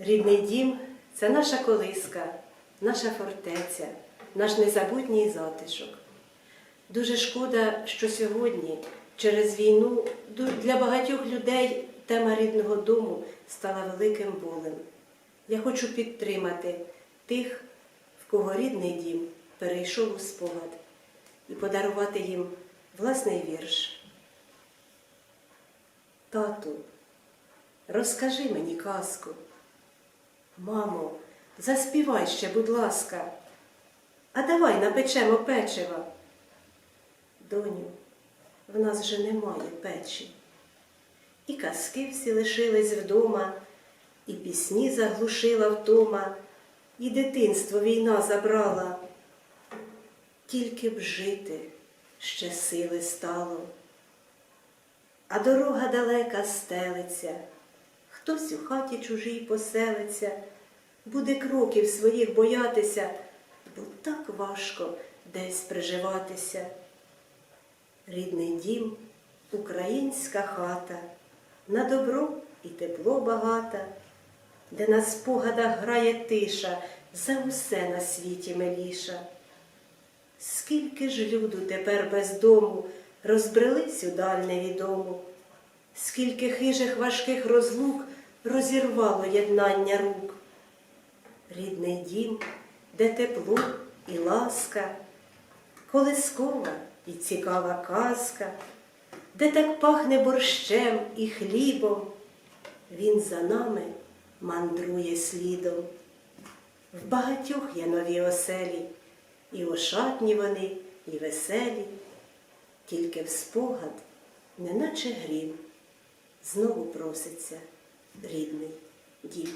Рідний дім це наша колиска, наша фортеця, наш незабутній затишок. Дуже шкода, що сьогодні, через війну, для багатьох людей тема рідного дому стала великим болем. Я хочу підтримати тих, в кого рідний дім перейшов у спогад, і подарувати їм власний вірш. Тату, розкажи мені казку. Мамо, заспівай ще, будь ласка, а давай напечемо печива. Доню, в нас же немає печі. І казки всі лишились вдома, і пісні заглушила втома, і дитинство війна забрала. Тільки б жити ще сили стало. А дорога далека стелиться, хтось у хаті чужій поселиться, буде кроків своїх боятися, бо так важко десь приживатися. Рідний дім, українська хата, на добро і тепло багата, де на спогадах грає тиша, за усе на світі миліша. Скільки ж люду тепер без дому розбрелись у даль невідому, скільки хижих важких розлук розірвало єднання рук. Рідний дім, де тепло і ласка, колискова і цікава казка, де так пахне борщем і хлібом, він за нами мандрує слідом. В багатьох є нові оселі, і ошатні вони, і веселі, тільки в спогад, неначе грім, знову проситься рідний дім.